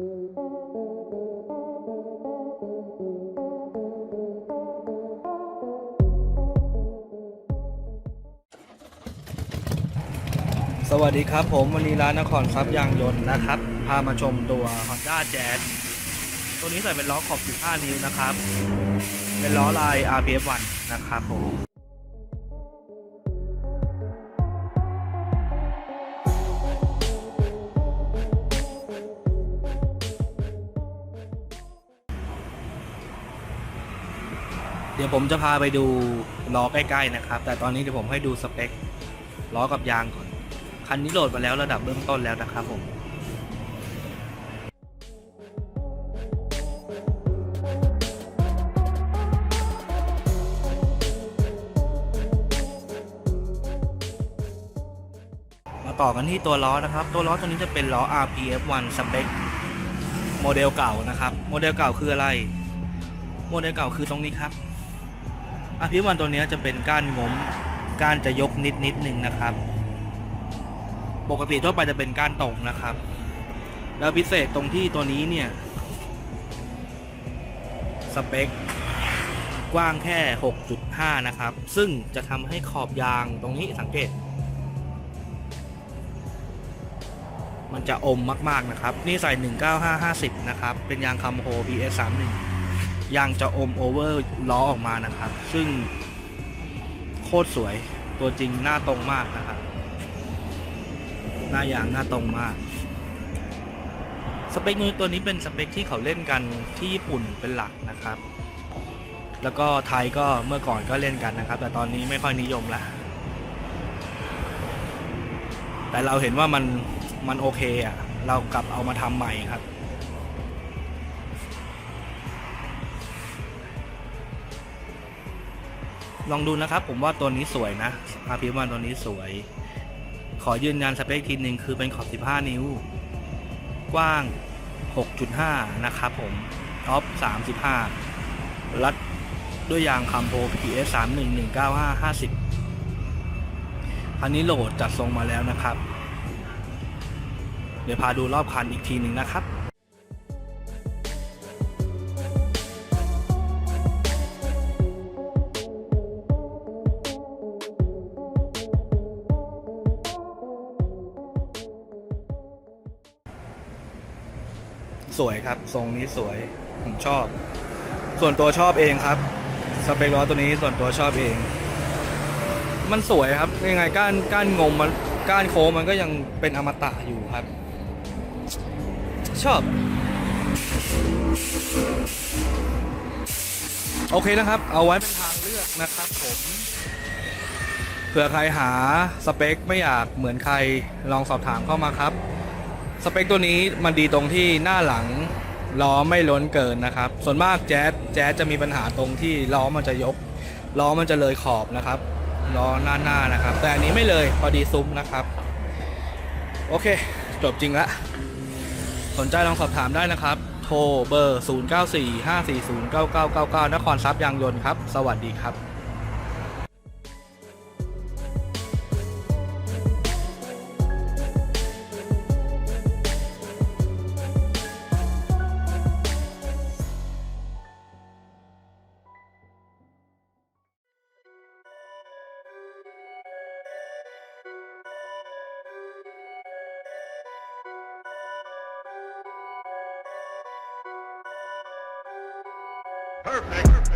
สวัสดีครับผมวันนี้ร้านนครทรัพย์ยางยนต์นะครับ พามาชมตัว Honda Jazz ตัวนี้ใส่เป็นล้อขอบ 15 นิ้วนะครับ เป็นล้อลาย RPF1 นะครับผม เดี๋ยวผมจะพาไปดูล้อใกล้ๆนะครับ แต่ตอนนี้เดี๋ยวผมให้ดูสเปคล้อกับยางก่อน คันนี้โหลดมาแล้วระดับเบื้องต้นแล้วนะครับผมมาต่อกันที่ตัวล้อนะครับ ตัวล้อตัวนี้จะเป็นล้อ RPF1 สเปคโมเดลเก่านะครับ โมเดลเก่าคืออะไร โมเดลเก่าคือตรงนี้ครับ RPF1 ตัวนี้จะเป็นก้านงมก้านจะยกนิดนิดหนึ่งนะครับ ปกติทั่วไปจะเป็นก้านตรงนะครับ แล้วพิเศษตรงที่ตัวนี้เนี่ย สเปค กว้างแค่ 6.5 นะครับ ซึ่งจะทำให้ขอบยางตรงนี้สังเกต มันจะอมมาก ๆ นะครับ นี่ใส่ 19550 นะครับ เป็นยางคัมโฮ PS 31 ยางจะอมโอเวอร์ล้อออกมานะครับ ซึ่งโคตรสวยตัวจริงหน้าตรงมากนะครับ หน้ายางหน้าตรงมาก สเปคนี้ตัวนี้เป็นสเปคที่เขาเล่นกันที่ญี่ปุ่นเป็นหลักนะครับ แล้วก็ไทยก็เมื่อก่อนก็เล่นกันนะครับ แต่ตอนนี้ไม่ค่อยนิยมละแต่เราเห็นว่ามันมันโอเคอะ เรากลับเอามาทำใหม่ครับ ลองดูนะครับ ผมว่าตัวนี้สวยนะอาพิวันตัวนี้สวย ขอยืนยันสเปคทีหนึ่งคือเป็นขอบ 15 นิ้ว กว้าง 6.5 นะครับผมท็อป 35 รัดด้วยยางคัมโพ PS 31 195 50 คันนี้โหลดจัดทรงมาแล้วนะครับ เดี๋ยวพาดูรอบคันอีกทีหนึ่งนะครับ สวยครับ ทรงนี้สวย ผมชอบ ส่วนตัวชอบเองครับ สเปคล้อตัวนี้ส่วนตัวชอบเอง มันสวยครับยังไงก้านก้านงมมันก้านโค้งมันก็ยังเป็นอมตะอยู่ครับ ชอบ โอเคนะครับ เอาไว้เป็นทางเลือกนะครับผมเผื่อใครหาสเปคไม่อยากเหมือนใครลองสอบถามเข้ามาครับ สเปคตัวนี้มันดีตรงที่หน้าหลังล้อไม่ล้นเกินนะครับ ส่วนมากแจ๊สแจ๊สจะมีปัญหาตรงที่ล้อมันจะยกล้อมันจะเลยขอบนะครับล้อหน้าหน้านะครับ แต่อันนี้ไม่เลยพอดีซุ้มนะครับ โอเค จบจริงละสนใจลองสอบถามได้นะครับ โทรเบอร์ 0945409999 นครทรัพย์ยางยนต์ครับ สวัสดีครับ Perfect.